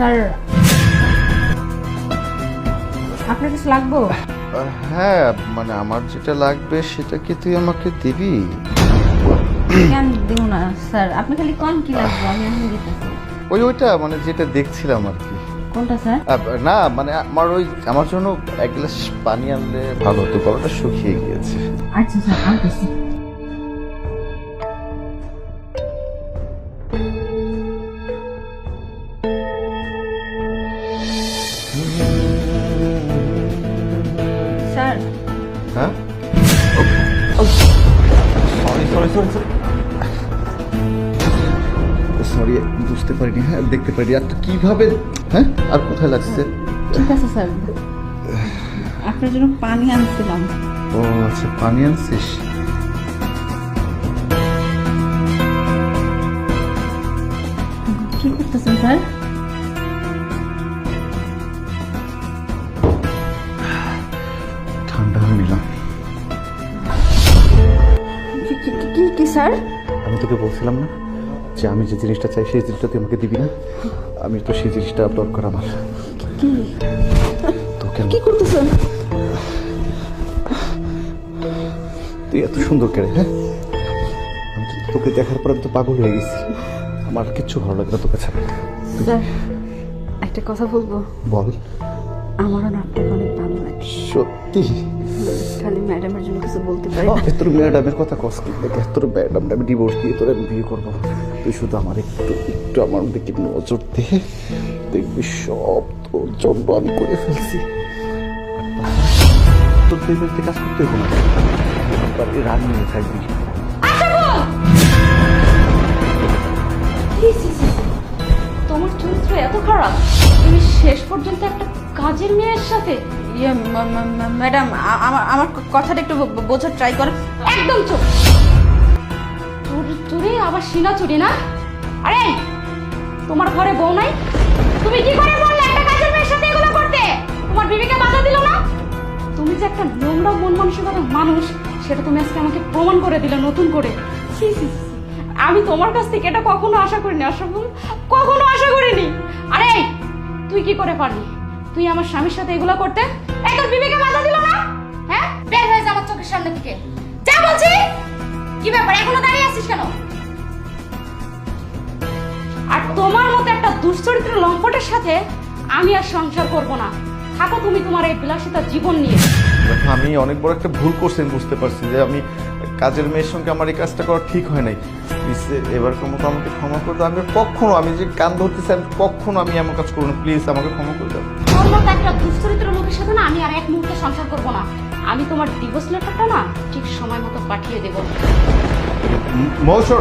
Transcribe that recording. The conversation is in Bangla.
স্যার। আপনার কিছু লাগবো? হ্যাঁ মানে আমার যেটা লাগবে সেটা কি তুই আমাকে দিবি? কেন দিব না স্যার? আপনি খালি কোন কি লাগবে? আমি এখন দিতেছি। ওই ওইটা মানে যেটা দেখছিলাম আর কি। কোনটা স্যার? না মানে আমার ওই আমার জন্য এক গ্লাস পানি আনলে ভালো হতো গলাটা শুকিয়ে গিয়েছে। আচ্ছা স্যার আনতেছি। স্যার। হ্যাঁ? Sorry sorry sorry sorry sorry বুঝতে পারিনি হ্যাঁ দেখতে পারিনি আর কীভাবে হ্যাঁ আর কোথায় লাগছে? ঠিক আছে স্যার। আপনার জন্য পানি আনছিলাম। ও আচ্ছা পানি আনছিস? কি করতেছেন স্যার? স্যার? আমি তোকে বলছিলাম না যে আমি যে জিনিসটা চাই সেই জিনিসটা তুই আমাকে দিবি না। আমি তো সেই জিনিসটা দরকার আমার। কি? তোকে কি করতেছেন? তুই এত সুন্দর করে হ্যাঁ? আমি তো তোকে দেখার পর তো পাগল হয়ে গেছি। আমার কিচ্ছু ভালো লাগে না তোকে ছাড়া। স্যার একটা কথা বলব? বল। আমারও নাটক অনেক ভালো লাগে। সত্যি? খালি ম্যাডামের জন্য কিছু বলতে পারি না। তোর ম্যাডামের কথা কস কি? দেখ তোর ম্যাডাম আমি ডিভোর্স দিয়ে তোর আমি বিয়ে করব। তুই শুধু আমার একটু একটু আমার দিকে নজর দে। দেখবি সব তোর জন্য আমি করে ফেলছি। কাজ করতে হবে না। রান নিয়ে থাকবি। ছি, ছি, ছি, ছি। তোমার চরিত্র এত খারাপ। তুমি শেষ পর্যন্ত একটা কাজের মেয়ের সাথে ইয়ে ম্যাডাম আমার কথাটা একটু বোঝার ট্রাই করেন। একদম চুপ। চুরি আবার সিনা চুরি না? আরে, তোমার ঘরে বউ নাই? তুমি কি করে বললে একটা কাজের মেয়ের সাথে এগুলো করতে? তোমার বিবিকে বাধা দিল না? তুমি যে একটা নোংরা মন মানসিকতার মানুষ, সেটা তুমি আজকে আমাকে প্রমাণ করে দিলে, নতুন করে। আমি তোমার কাছ থেকে এটা কখনো আশা করিনি আশাফুল কখনো আশা করিনি। আরে, তুই কি করে পারলি? তুই আমার স্বামীর সাথে এগুলো করতে? তোর বিবেকে বাধা দিল না? হ্যাঁ? বের হয়ে যা আমার চোখের সামনে থেকে। যা বলছি! কি ব্যাপার? এখনও দাঁড়িয়ে আছিস কেন? আর তোমার মতো একটা দুশ্চরিত্র লম্পটের সাথে আমি আর সংসার করব না। থাকো তুমি তোমার এই বিলাসিতা জীবন নিয়ে। দেখো, আমি অনেক বড় একটা ভুল করছি বুঝতে পারছি যে আমি কাজের মেয়ের সঙ্গে আমার এই কাজটা করা ঠিক হয় নাই। এবারকার মতো আমাকে ক্ষমা করে দাও। আমি কখনো, আমি যে কান ধরতেছি, আমি কখনো আমি এমন কাজ করব না। প্লিজ আমাকে ক্ষমা করে একটা দুশ্চরিত্র লোকের সাথে না আমি আর এক মুহূর্তে সংসার করব না। আমি তোমার ডিভোর্স লেটারটা না ঠিক সময় মতো পাঠিয়ে দেবো। মৌসর